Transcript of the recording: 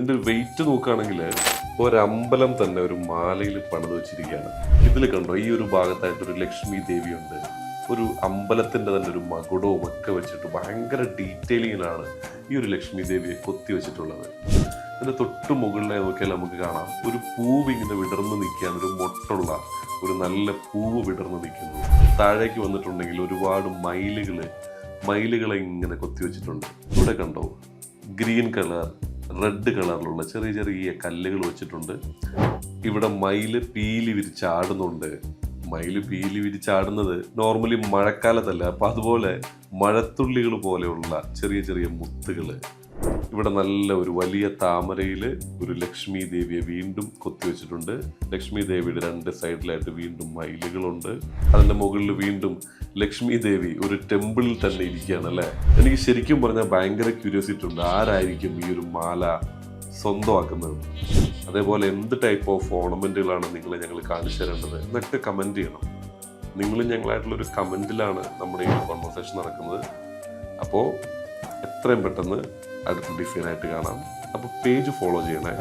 ഇതിന്റെ വെയിറ്റ് നോക്കുകയാണെങ്കിൽ ഒരമ്പലം തന്നെ ഒരു മാലയിൽ പണിത് വെച്ചിരിക്കുകയാണ്. ഇതിൽ കണ്ടോ ഈ ഒരു ഭാഗത്തായിട്ട് ഒരു ലക്ഷ്മി ദേവിയുണ്ട്. ഒരു അമ്പലത്തിന്റെ തന്നെ ഒരു മകുടവും ഒക്കെ വെച്ചിട്ട് ഭയങ്കര ഡീറ്റെയിലിങ്ങിലാണ് ഈ ഒരു ലക്ഷ്മി ദേവിയെ കൊത്തി വെച്ചിട്ടുള്ളത്. അതിന്റെ തൊട്ട് മുകളിലെ നോക്കിയാൽ നമുക്ക് കാണാം ഒരു പൂവ് ഇങ്ങനെ വിടർന്ന് നിൽക്കാൻ ഒരു മൊട്ടുള്ള ഒരു നല്ല പൂവ് വിടർന്ന് നിൽക്കുന്നു. താഴേക്ക് വന്നിട്ടുണ്ടെങ്കിൽ ഒരുപാട് മയിലുകൾ മയിലുകളെ ഇങ്ങനെ കൊത്തി വെച്ചിട്ടുണ്ട്. ഇവിടെ കണ്ടോ ഗ്രീൻ കളർ റെഡ് കളറിലുള്ള ചെറിയ ചെറിയ കല്ലുകൾ വെച്ചിട്ടുണ്ട്. ഇവിടെ മയിൽ പീലി വിരിച്ചാടുന്നുണ്ട് മയിൽ പീലി വിരിച്ചാടുന്നത് നോർമലി മഴക്കാലത്തല്ല അപ്പൊ അതുപോലെ മഴത്തുള്ളികൾ പോലെയുള്ള ചെറിയ ചെറിയ മുത്തുകൾ. ഇവിടെ നല്ല ഒരു വലിയ താമരയിൽ ഒരു ലക്ഷ്മി ദേവിയെ വീണ്ടും കൊത്തിവെച്ചിട്ടുണ്ട് ലക്ഷ്മി ദേവിയുടെ രണ്ട് സൈഡിലായിട്ട് വീണ്ടും മയിലുകളുണ്ട്. അതിന്റെ മുകളിൽ വീണ്ടും ലക്ഷ്മി ദേവി ഒരു ടെമ്പിളിൽ തന്നെ ഇരിക്കുകയാണ് അല്ലേ? എനിക്ക് ശരിക്കും പറഞ്ഞാൽ ഭയങ്കര ക്യൂരിയോസിറ്റി ഉണ്ട്. ആരായിരിക്കും ഈ ഒരു മാല സ്വന്തമാക്കുന്നത്? അതേപോലെ എന്ത് ടൈപ്പ് ഓഫ് ഓർണമെന്റുകളാണ് നിങ്ങളെ ഞങ്ങൾ കാണിച്ചു തരേണ്ടത്? എന്നൊക്കെ കമന്റ് ചെയ്യണം. നിങ്ങളും ഞങ്ങളായിട്ടുള്ള ഒരു കമന്റിലാണ് നമ്മുടെ ഈ കോൺവെർസേഷൻ നടക്കുന്നത്. അപ്പോൾ എത്രയും പെട്ടെന്ന് അടുത്ത ഡിസൈനായിട്ട് കാണാം. അപ്പോൾ പേജ് ഫോളോ ചെയ്യണേ.